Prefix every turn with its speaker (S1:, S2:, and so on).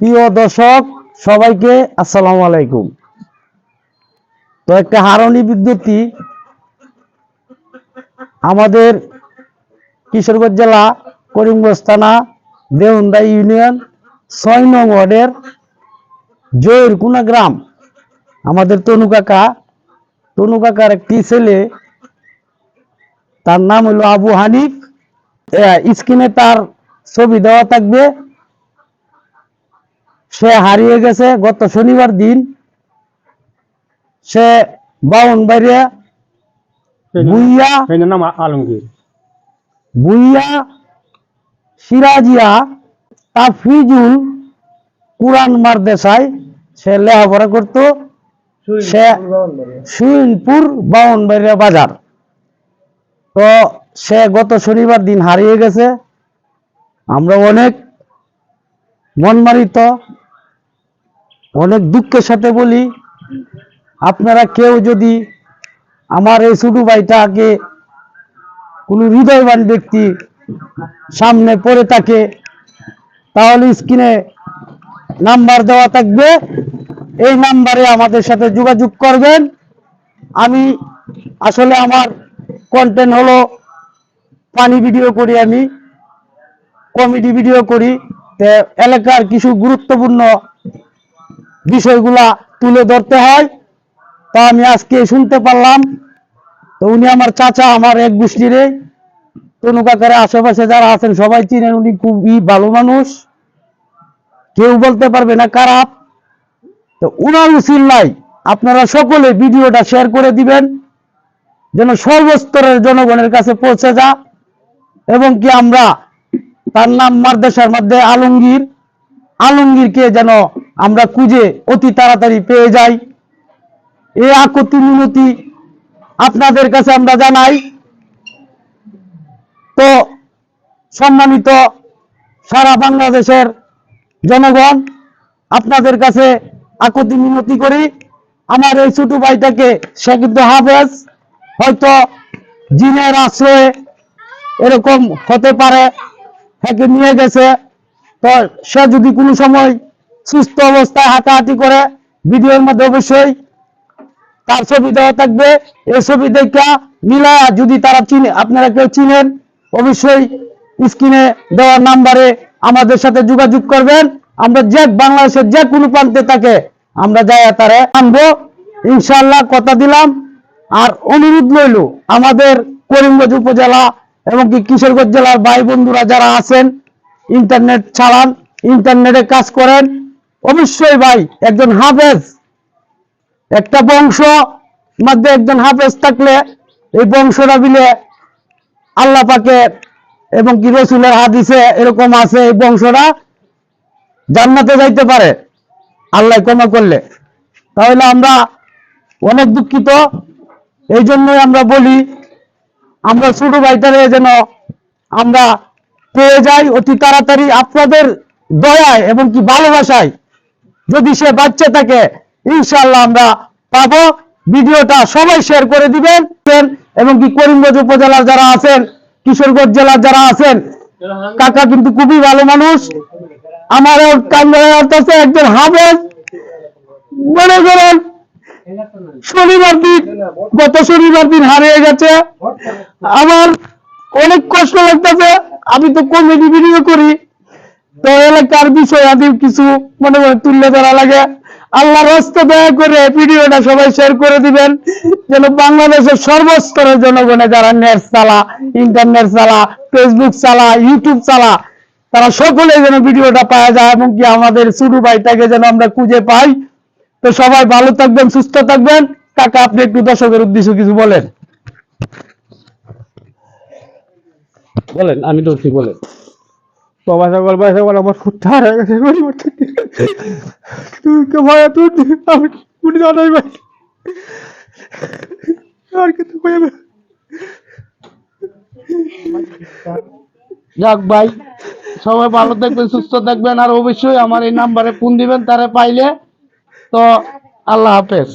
S1: প্রিয় দর্শক, সবাইকে আসসালামু আলাইকুম। তো একটা হারণী বিদ্যুৎই আমাদের কিশোরগঞ্জ জেলা করিমগঞ্জ থানা দেউন্দা ইউনিয়ন ছয় নং ওয়ার্ডের জয়েরকুনা গ্রাম। আমাদের তনু কাকা, তনু কাকার একটি ছেলে, তার নাম হলো আবু হানিফ। স্ক্রিনে তার ছবি দেওয়া থাকবে। সে হারিয়ে গেছে গত শনিবার দিন। সে বাউন বাইরে বুইয়া
S2: নাম আলমগীর।
S1: বুইয়া সিরাজিয়া তাফিজুল কুরআন মারদেশায় সে লেখাপড়া করত। সে সুইনপুর বাউনবাড়িয়া বাজার। তো সে গত শনিবার দিন হারিয়ে গেছে। আমরা অনেক মনমারিত অনেক দুঃখের সাথে বলি, আপনারা কেউ যদি আমার এই ছোট ভাইটাকে কোনো হৃদয়বান ব্যক্তি সামনে পড়ে থাকে, তাহলে স্ক্রিনে নাম্বার দেওয়া থাকবে। এই নাম্বারে আমাদের সাথে যোগাযোগ করবেন। আমি আসলে আমার কন্টেন্ট হলো পানি ভিডিও করি আমি, কমেডি ভিডিও করি। এলাকার কিছু গুরুত্বপূর্ণ বিষয়গুলা তুলে ধরতে হয়। তা আমি আজকে শুনতে পারলাম। তো উনি আমার চাচা, আমার এক গোষ্ঠীরে। তনু কাকারে আশেপাশে যারা আছেন, সবাই চিনেন উনি খুবই ভালো মানুষ। কেউ বলতে পারবে না খারাপ। তো উনার উচিত নাই। আপনারা সকলে ভিডিওটা শেয়ার করে দিবেন। যেন সর্বস্তরের জনগণের কাছে পৌঁছে যা। এবং কি আমরা তার নাম মারদেশার মধ্যে আলমগীর। আলমগীরকে যেন আমরা খুঁজে অতি তাড়াতাড়ি পেয়ে যাই। এই আকতি মিনতি আপনাদের কাছে আমরা জানাই। তো সম্মানিত সারা বাংলাদেশের জনগণ, আপনাদের কাছে আকতি মিনতি করি। আমার এই ছোট ভাইটাকে সে হাফেজ। হয়তো জিনের আশ্রয়ে এরকম হতে পারে একে নিয়ে গেছে। তো সে যদি কোনো সময় সুস্থ অবস্থায় হাঁটাহাঁটি করে ভিডিওর মধ্যে অবশ্যই তার ছবি দেওয়া থাকবে। এই ছবি দেখা মিলা যদি তারা চিনে, আপনারা কেউ চিনেন, অবশ্যই স্ক্রিনে দেওয়ার নাম্বারে আমাদের সাথে যোগাযোগ করবেন। আমরা যে বাংলাদেশের যে কোনো প্রান্তে থাকে আমরা যাই তারে আনব। ইনশাল্লাহ কথা দিলাম। আর অনুরোধ রইল, আমাদের করিমগঞ্জ উপজেলা এবং কি কিশোরগঞ্জ জেলার ভাই বন্ধুরা যারা আছেন, ইন্টারনেট ছাড়ান, ইন্টারনেটে কাজ করেন অবশ্যই ভাই, একজন হাফেজ। একটা বংশ মধ্যে একজন হাফেজ থাকলে এই বংশটা মিলে আল্লাহ পাকে এবং কি রসুলের হাদিসে এরকম আছে, এই বংশটা জান্নাতে যাইতে পারে। আল্লাহ ক্ষমা করলে। তাহলে আমরা অনেক দুঃখিত। এই জন্যই আমরা বলি, আমরা ছোট ভাইটারে যেন আমরা পেয়ে যাই অতি তাড়াতাড়ি। আপনাদের দয়ায় এবং কি ভালোবাসায় যদি সে বাচ্চা থাকে ইনশাল্লাহ আমরা পাবো। ভিডিওটা সবাই শেয়ার করে দিবেন। এবং কি করিমগঞ্জ উপজেলার যারা আছেন, কিশোরগঞ্জ জেলার যারা আছেন, কাকা কিন্তু খুবই ভালো মানুষ। আমার একজন হাফেজ। মনে করেন, শনিবার দিন, গত শনিবার দিন হারিয়ে গেছে। আমার অনেক কষ্ট লাগতেছে। আমি তো কমেডি ভিডিও করি। তো এলাকার বিষয় আদি কিছু মনে মনে তুলে ধরা লাগে। আল্লাহর রাস্তা দয়া করে ভিডিওটা সবাই শেয়ার করে দিবেন। যেন বাংলাদেশের সর্বস্তরের জনগণে যারা নেট চালা ইন্টারনেট চালা ফেসবুক চালা ইউটিউব চালা, তারা সকলে যেন ভিডিওটা পাওয়া যায় এবং কি আমাদের শুরু ভাইটাকে যেন আমরা খুঁজে পাই। তো সবাই ভালো থাকবেন, সুস্থ থাকবেন। কাকা, আপনি একটু দর্শকের উদ্দেশ্য কিছু বলেন। বলেন, আমি ধরছি বলেন।
S2: বাবা সকল সকল আমার গেছে তুই তুই আমি উনি ভাই আর কিছু কইবে
S1: যাক ভাই, সবাই ভালো থাকবেন, সুস্থ থাকবেন, আর অবশ্যই আমার এই নাম্বারে ফোন দিবেন, তারা পাইলে তো আল্লাহ হাফেজ।